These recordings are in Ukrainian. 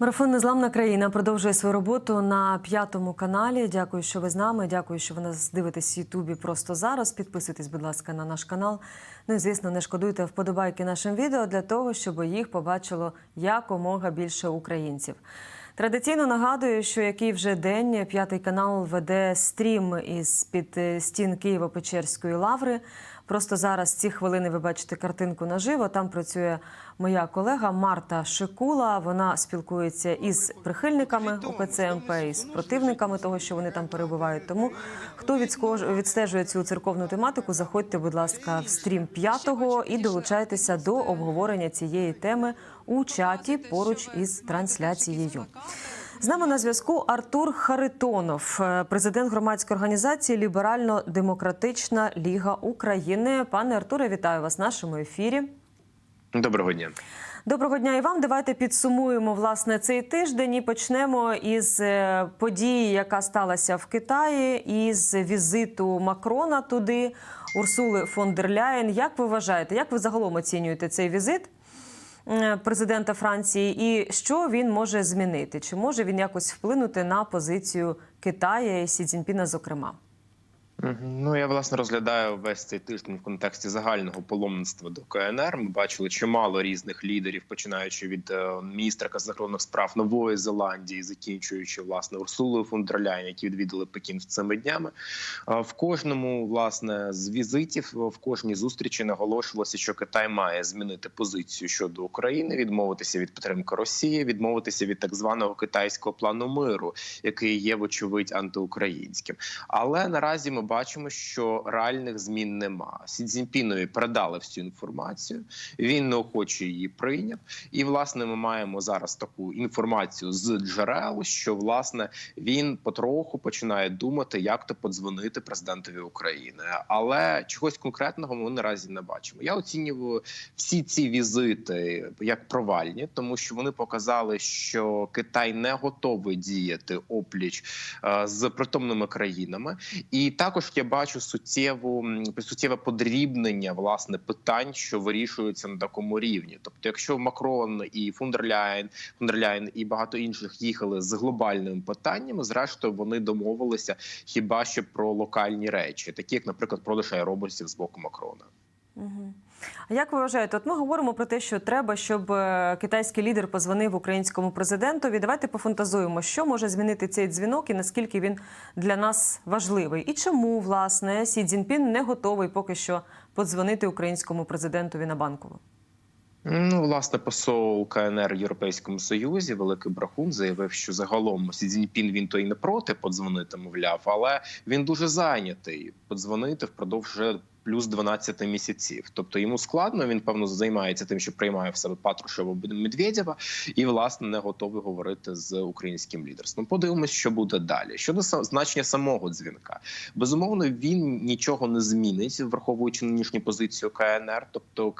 Марафон Незламна країна продовжує свою роботу на п'ятому каналі. Дякую, що ви з нами. Дякую, що ви нас дивитесь в Ютубі просто зараз. Підписуйтесь, будь ласка, на наш канал. Ну і звісно, не шкодуйте вподобайки нашим відео для того, щоб їх побачило якомога більше українців. Традиційно нагадую, що який вже день п'ятий канал веде стрім із під е, стін Києво-Печерської лаври. Просто зараз ці хвилини ви бачите картинку наживо. Там працює моя колега Марта Шикула. Вона спілкується із прихильниками УПЦ МП і противниками того, що вони там перебувають. Тому хто відстежує цю церковну тематику, заходьте, будь ласка, в стрім п'ятого і долучайтеся до обговорення цієї теми у чаті поруч із трансляцією. З нами на зв'язку Артур Харитонов, е, президент громадської організації Ліберально-Демократична Ліга України. Пане Артуре, вітаю вас в нашому ефірі. Доброго дня. Доброго дня і вам. Давайте підсумуємо власне цей тиждень і почнемо із е, події, яка сталася в Китаї, із візиту Макрона туди, Урсули фон дер Ляєн. Як ви вважаєте, як ви загалом оцінюєте цей візит? Е, Президента Франції, і що він може змінити? Чи може він якось вплинути на позицію Китаю і Сі Цзіньпіна, зокрема? Ну я власне розглядаю весь цей тиждень в контексті загального паломництва до КНР. Ми бачили чимало різних лідерів, починаючи від е, міністра закордонних справ Нової Зеландії, закінчуючи власне Урсулою фон які відвідали Пекін цими днями. Е, В кожному власне з візитів, в кожній зустрічі наголошувалося, що Китай має змінити позицію щодо України, відмовитися від підтримки Росії, відмовитися від так званого китайського плану миру, який є вочевидь антиукраїнським. Але наразі ми бачимо, що реальних змін нема. Сі Цзіньпінові передали всю інформацію. Він неохоче її прийняв. І власне ми маємо зараз таку інформацію з джерел, що власне він потроху починає думати, як то подзвонити президентові України. Але чогось конкретного ми наразі не бачимо. Я оцінюю всі ці візити як провальні, тому що вони показали, що Китай не готовий діяти опліч е, з притомними країнами, і також я бачу суттєву суттєве подрібнення власне питань, що вирішуються на такому рівні. Тобто, якщо Макрон і Фундерляйн, Фундерляйн і багато інших їхали з глобальними питаннями, зрештою вони домовилися хіба що про локальні речі, такі як, наприклад, продаж аеробусів з боку Макрона. А як ви вважаєте? От ми говоримо про те, що треба, щоб е, китайський лідер позвонив українському президентові. Давайте пофантазуємо, що може змінити цей дзвінок і наскільки він для нас важливий, і чому власне Сі Цзіньпін не готовий поки що подзвонити українському президентові на банкову. Ну, власне, посол КНР Європейському Союзі Великий Брахун заявив, що загалом Сі Цзіньпін він то й не проти подзвонити, мовляв, але він дуже зайнятий подзвонити впродовж плюс 12 місяців. Тобто йому складно. Він певно займається тим, що приймає в себе Патрушева Медведєва, і власне не готовий говорити з українським лідерством. Подивимось, що буде далі. Щодо значення самого дзвінка, безумовно, він нічого не змінить, враховуючи нинішню позицію КНР. Тобто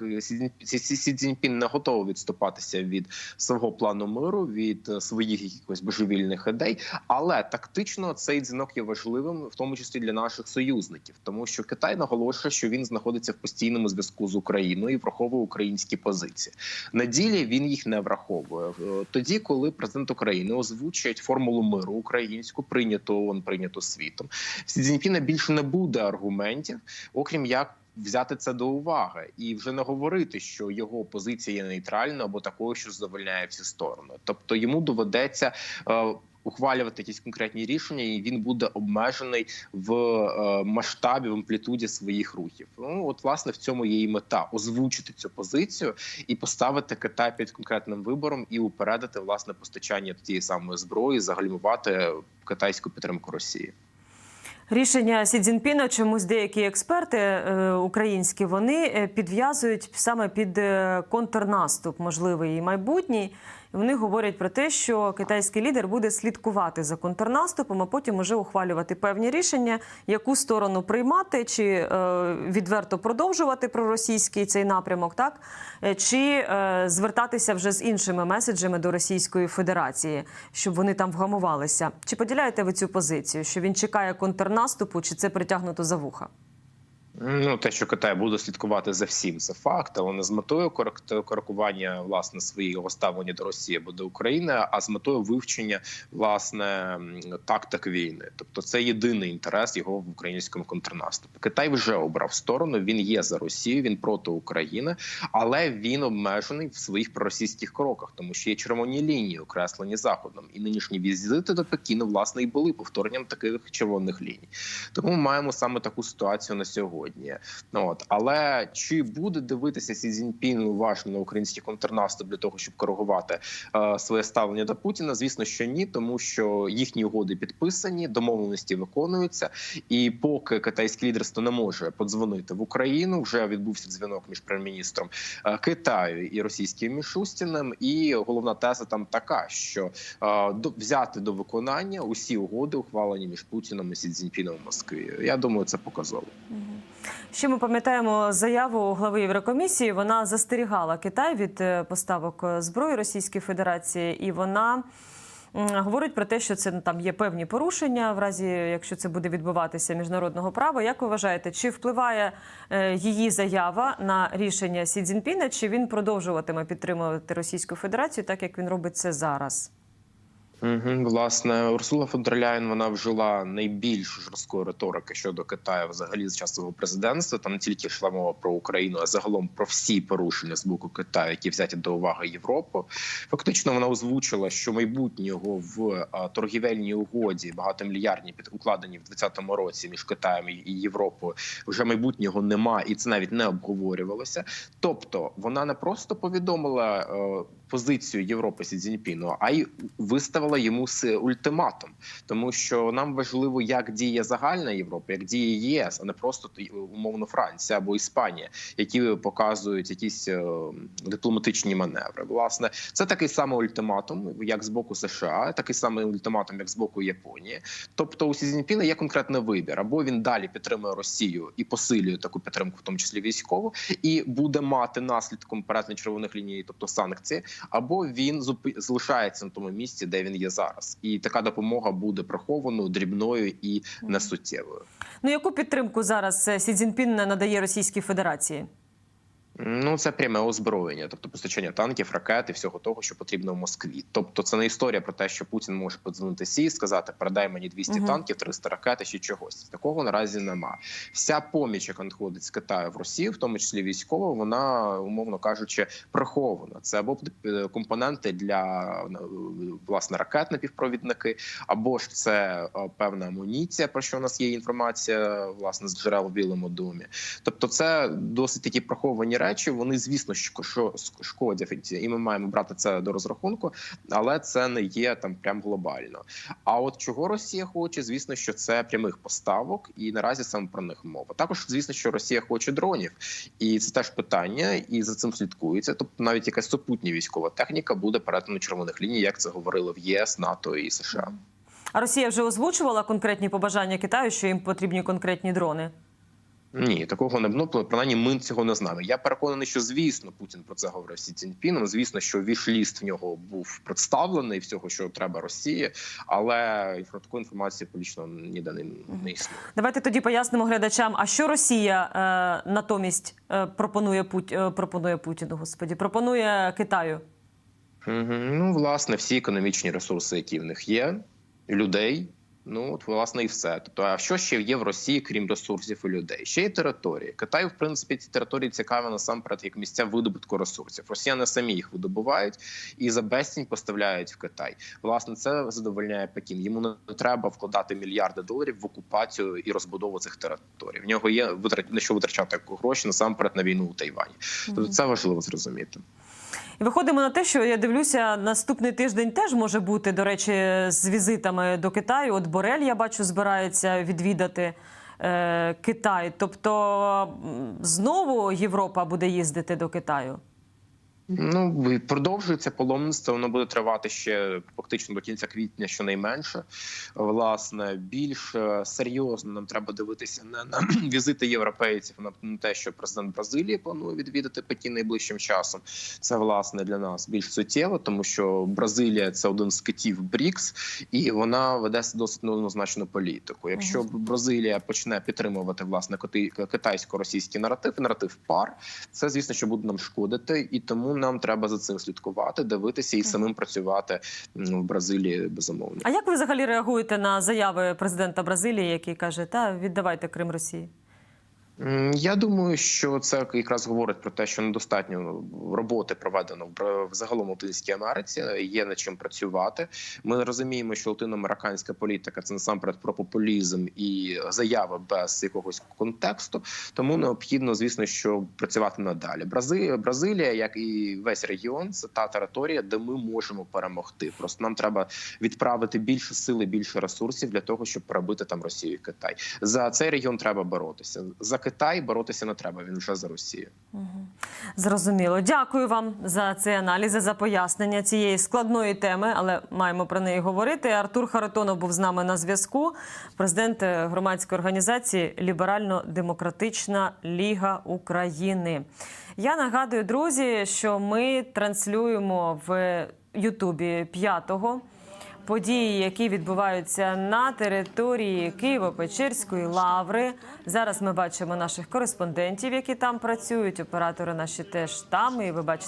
Сі Цзіньпін не готовий відступатися від свого плану миру, від е, своїх якихось божевільних ідей. Але тактично цей дзвінок є важливим, в тому числі для наших союзників, тому що Китай наголошує, що він знаходиться в постійному зв'язку з Україною і враховує українські позиції. На ділі він їх не враховує. Е, Тоді, коли президент України озвучує формулу миру українську, прийняту ООН, прийняту світом, Сі Цзіньпіна більше не буде аргументів, окрім як. Взяти це до уваги і вже не говорити, що його позиція є нейтральною або такою, що задовольняє всі сторони. Тобто йому доведеться е, ухвалювати якісь конкретні рішення, і він буде обмежений в е, масштабі в амплітуді своїх рухів. Ну от власне в цьому є і мета озвучити цю позицію і поставити Китай під конкретним вибором і упередити власне постачання тієї самої зброї, загальмувати китайську підтримку Росії. Рішення Сі Цзіньпіна чомусь деякі експерти е, українські вони е, підв'язують саме під контрнаступ, можливий і майбутній. Вони говорять про те, що китайський лідер буде слідкувати за контрнаступом, а потім уже ухвалювати певні рішення, яку сторону приймати, чи е, відверто продовжувати проросійський цей напрямок, так Е, чи е, звертатися вже з іншими меседжами до Російської Федерації, щоб вони там вгамувалися. Чи поділяєте ви цю позицію? Що він чекає контрнаступу, чи це притягнуто за вуха? Ну, те, що Китай буде слідкувати за всім, це факт, але не з метою корек- корекування власне свого ставлення до Росії або до України, а з метою вивчення власне тактик війни. Тобто, це єдиний інтерес його в українському контрнаступі. Китай вже обрав сторону. Він є за Росію, він проти України, але він обмежений в своїх проросійських кроках, тому що є червоні лінії, окреслені заходом, і нинішні візити до Пекіну власне і були повторенням таких червоних ліній. Тому ми маємо саме таку ситуацію на сьогодні. Ну, От але чи буде дивитися Сі Цзіньпін уважно на український контрнаступ для того, щоб коригувати е, своє ставлення до Путіна? Звісно, що ні, тому що їхні угоди підписані, домовленості виконуються. І поки китайське лідерство не може подзвонити в Україну, вже відбувся дзвінок між прем'єр-міністром е, Китаю і російським Мішустіним. І головна теза там така, що е, взяти до виконання усі угоди, ухвалені між Путіном і Сі Цзіньпіном в Москві. Я думаю, це показово. Ще ми пам'ятаємо заяву глави Єврокомісії. Вона застерігала Китай від е, поставок е, зброї Російської Федерації, і вона говорить про те, що це ну, там є певні порушення, в разі якщо це буде відбуватися міжнародного права. Як ви вважаєте, чи впливає е, її заява на рішення Сі Цзіньпіна, чи він продовжуватиме підтримувати Російську Федерацію, так як він робить це зараз? Угу, власне, Урсула фон вона вжила найбільш жорсткої риторики щодо Китаю взагалі з часу свого президентства. Там не тільки йшла мова про Україну, а загалом про всі порушення з боку Китаю, які взяті до уваги Європу. Фактично, вона озвучила, що майбутнього в торгівельній угоді багатомільярдні під укладені в 2020 році між Китаєм і і Європою вже майбутнього нема, і це навіть не обговорювалося. Тобто, вона не просто повідомила е, позицію Європи Сі Цзіньпіну, а й виставила йому с- ультиматум, тому що нам важливо, як діє загальна Європа, як діє ЄС, а не просто умовно Франція або Іспанія, які показують якісь е, дипломатичні маневри. Власне, це такий самий ультиматум, як з боку США, такий самий ультиматум, як з боку Японії. Тобто, у Сі Цзіньпіна є конкретний вибір: або він далі підтримує Росію і посилює таку підтримку, в тому числі військову, і буде мати наслідком перетин червоних ліній, тобто санкції, або він залишається на тому місці, де він є зараз, і така допомога буде прихованою, дрібною і несуттєвою. Ну яку підтримку зараз е, Сі Цзіньпін надає Російській Федерації? Ну, це пряме озброєння, тобто постачання танків, ракет і всього того, що потрібно в Москві. Тобто, це не історія про те, що Путін може подзвонити Сі і сказати: передай мені 200 Мгм. танків, 300 ракет чи чогось. Такого наразі нема. Вся поміч, яка надходить з Китаю в Росію, в тому числі військова, вона умовно кажучи прихована. Це або е, компоненти для е, власне ракет напівпровідники, або ж це е, певна амуніція, про що у нас є інформація власне з джерел в Білому домі. Тобто, це досить такі приховані речі. Вони, звісно, що шкодять, і ми маємо брати це до розрахунку, але це не є там прям глобально. А от чого Росія хоче, звісно, що це прямих поставок, і наразі саме про них мова. Також звісно, що Росія хоче дронів, і це теж питання, і за цим слідкується. Тобто, навіть якась супутня військова техніка буде перетину червоних ліній, як це говорили в ЄС, НАТО і США. А Росія вже озвучувала конкретні побажання Китаю, що їм потрібні конкретні дрони. Ні, такого не було. Принаймні, ми цього не знаємо. Я переконаний, що звісно Путін про це говорив з Сі Цзіньпіном. Звісно, що вішліст в нього був представлений всього, що треба Росії, але про таку інформацію публічно ніде не, не існує. Давайте тоді пояснимо глядачам, а що Росія е, натомість е, пропонує Пут... е, пропонує Путіну, господі, пропонує Китаю. Угу. Ну, власне, всі економічні ресурси, які в них є, людей. Ну от власне і все. Тобто, а що ще є в Росії, крім ресурсів і людей? Ще є території. Китай, в принципі, ці території цікаві насамперед як місця видобутку ресурсів. Росіяни самі їх видобувають і за безцінь поставляють в Китай. Власне, це задовольняє Пекін. Йому не треба вкладати мільярди доларів в окупацію і розбудову цих територій. В нього є на що витрачати гроші насамперед на війну у Тайвані. Тобто це важливо зрозуміти. Виходимо на те, що я дивлюся, наступний тиждень теж може бути, до речі, з візитами до Китаю. От Борель, я бачу, збирається відвідати е, Китай. Тобто знову Європа буде їздити до Китаю. Ну продовжується паломництво. Воно буде тривати ще фактично до кінця квітня, щонайменше. Власне, більш е, серйозно нам треба дивитися не на візити європейців, на те, що президент Бразилії планує відвідати Пекін найближчим часом. Це власне для нас більш суттєво, тому що Бразилія це один з китів БРІКС, і вона веде досить неоднозначну політику. Якщо Бразилія почне підтримувати власне китайсько-російський наратив, наратив пар, це звісно, що буде нам шкодити, і тому нам треба за цим слідкувати, дивитися і самим працювати в Бразилії безумовно. А як ви взагалі реагуєте на заяви президента Бразилії, який каже, та віддавайте Крим Росії? Я думаю, що це якраз говорить про те, що недостатньо роботи проведено в загалом в Латинській Америці. Є над чим працювати. Ми розуміємо, що латиноамериканська політика це насамперед про популізм і заяви без якогось контексту. Тому необхідно, звісно, що працювати надалі. Брази... Бразилія, як і весь регіон, це та територія, де ми можемо перемогти. Просто нам треба відправити більше сили, більше ресурсів для того, щоб перебити там Росію і Китай. За цей регіон треба боротися. За Китай боротися не треба. Він вже за Росію. Зрозуміло. Дякую вам за цей аналіз, за пояснення цієї складної теми, але маємо про неї говорити. Артур Харитонов був з нами на зв'язку. Президент е, громадської організації Ліберально-Демократична Ліга України. Я нагадую, друзі, що ми транслюємо в Ютубі п'ятого події, які відбуваються на території Києво-Печерської лаври. Зараз ми бачимо наших кореспондентів, які там працюють. Оператори наші теж там. І ви бачите.